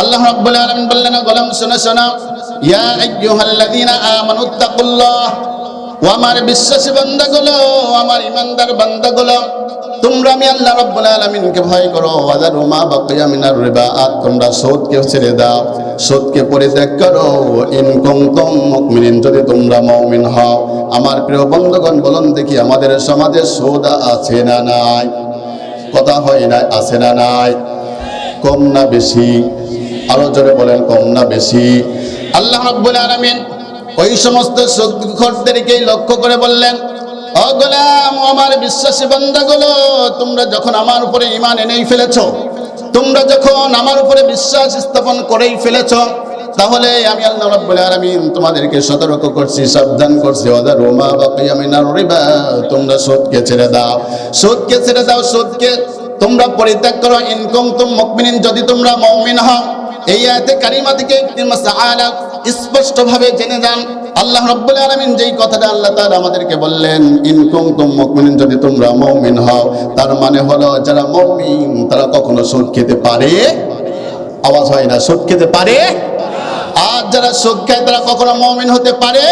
আল্লাহ রাব্বুল আলামিন বললেন গোলাম, শোনো শোনো। ইয়া আইয়ুহাল্লাযীনা আমানুত্তাকুল্লাহ ও আমার বিশ্বাসী বান্দাগুলো আমার ইমানদার বান্দাগুলো তোমরা আমি আল্লাহ রাব্বুল আলামিনকে ভয় করো। ওয়াজারু মা বাকিয়া মিনার রিবা। আর তোমরা সুদকে ছেড়ে দাও, সুদকে পরিত্যাগ করো। ইন কুনতুম মুমিনিন, যদি তোমরা মুমিন হও। আমার প্রিয় বন্ধুগণ, বলুন দেখি, আমাদের সমাজে সুদ আছে না নাই? কথা হয় না, আছে না নাই? কম না বেশি? আরও জোরে বলেন, কম না বেশি। আল্লাহ রাব্বুল আলামিন ওই সমস্ত সুদখোরদেরকেই লক্ষ্য করে বললেন, ও গোলাম আমার বিশ্বাসী বান্দাগুলো, তোমরা যখন আমার উপরে ঈমান এনেই ফেলেছো, তোমরা যখন আমার উপরে বিশ্বাস স্থাপন করেই ফেলেছো, তাহলে আমি আল্লাহ রাব্বুল আলামিন তোমাদেরকে সতর্ক করছি, সাবধান করছি। ওদা রোমা বাকিয়া মিনার রিবা, তোমরা সুদকে ছেড়ে দাও। সুদকে ছেড়ে দাও, সুদকে তোমরা পরিত্যাগ করো। ইনকম তুম মুকমিনিন যদি তোমরা মুমিন হও এই আয়াতে কারিমা থেকে স্পষ্ট ভাবে জেনে যান, আল্লাহ রব্বুল আলামিন যেই কথাটা আল্লাহ তাআলা আমাদেরকে বললেন, ইন কুনতুম মুমিনিন, যদি তোমরা মুমিন হও, তার মানে হলো যারা মুমিন, তারা কখনো সুদ খেতে পারে আওয়াজ হয় না, সুদ খেতে পারে? আর যারা সুদ খায়, তারা কখনো মুমিন হতে পারে?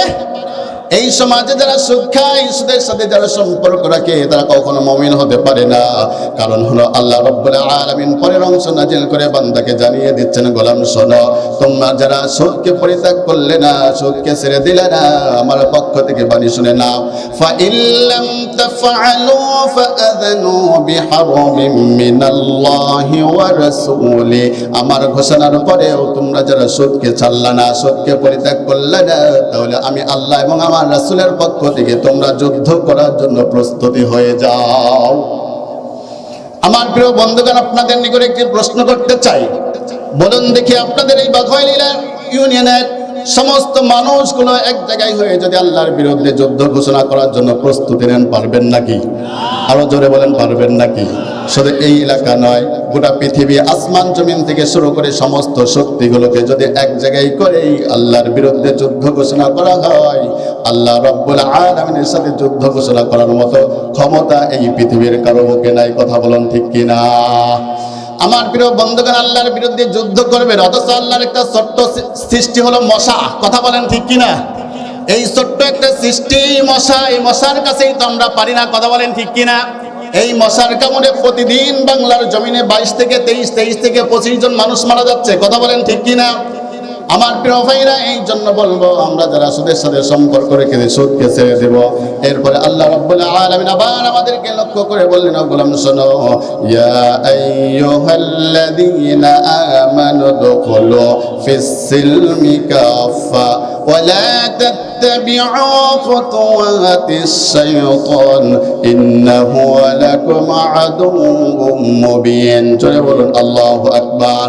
এই সমাজে যারা সুদ খায় সুদের সাথে যারা সম্পর্ক রাখে, তারা কখনো মমিন হতে পারে না। কারণ হলো আল্লাহ রব্বুল আলামিন পরের অংশ নাজিল করে বান্দাকে জানিয়ে দিচ্ছেন, গোলাম, শোনো, তোমরা যারা সুদকে পরিত্যাগ করলে না সুদকে ছেড়ে দিলে না, আমার পক্ষ থেকে বাণী শুনে নাও। ফা ইল্লাম তাফআলু ফাআযানু বিহারমিন মিনাল্লাহি ওয়া রাসূলি। আমার ঘোষণার পরেও তোমরা যারা সুদকে ছাড়লা না সুদকে পরিত্যাগ করলে না, তাহলে আমি আল্লাহ এবং আমার রাসূলের পক্ষ থেকে তোমরা যুদ্ধ করার জন্য প্রস্তুতি হয়ে যাও। আমার প্রিয় বন্ধুগণ, আপনাদের নিকট একটি প্রশ্ন করতে চাই। বলুন দেখি আপনাদের এই বাঘইলীলা ইউনিয়নের সমস্ত মানুষগুলো এক জায়গায় হয়ে যদি আল্লাহর বিরুদ্ধে যুদ্ধ ঘোষণা করার জন্য প্রস্তুতি নেন, পারবেন নাকি? আরও জোরে বলেন, পারবেন নাকি? শুধু এই এলাকা নয়, গোটা পৃথিবী, আসমান, জমিন থেকে শুরু করে সমস্ত শক্তিগুলোকে যদি এক জায়গায় করেই আল্লাহর বিরুদ্ধে যুদ্ধ ঘোষণা করা হয় আল্লাহ রব্বুল আলমিনের সাথে যুদ্ধ ঘোষণা করার মতো ক্ষমতা এই পৃথিবীর কারও বুকে নাই, কথা বলুন ঠিক কিনা? আমার প্রিয় বন্ধুগণ, আল্লাহর বিরুদ্ধে যুদ্ধ করবেন, অথচ আল্লাহর একটা ছোট্ট সৃষ্টি হলো মশা, কথা বলেন ঠিক কিনা? এই ছোট্ট একটা সৃষ্টি মশা, এই মশার কাছেই তো আমরা পারি না, কথা বলেন ঠিক কিনা? এই মশার কামড়ে প্রতিদিন বাংলার জমিনে বাইশ থেকে তেইশ তেইশ থেকে পঁচিশ জন মানুষ মারা যাচ্ছে, কথা বলেন ঠিক কিনা? আমার প্রিয় ভাইরা এই জন্য বলবো আমরা যারা সুদের সাথে সম্পর্ক রেখে দিই, সুদকে ছেড়ে দেব এরপরে আল্লাহ রাব্বুল আলামিন আবার আমাদেরকে লক্ষ্য করে বললেন ও গোলাম শোনো ইয়া আইয়ুহাল্লাযীনা আমানু দুখুলু ফিস সিলমি কাফা ولا تتبعوا خطوات الشيطان إنه لكم عدو مبين চলে বলুন আল্লাহু আকবার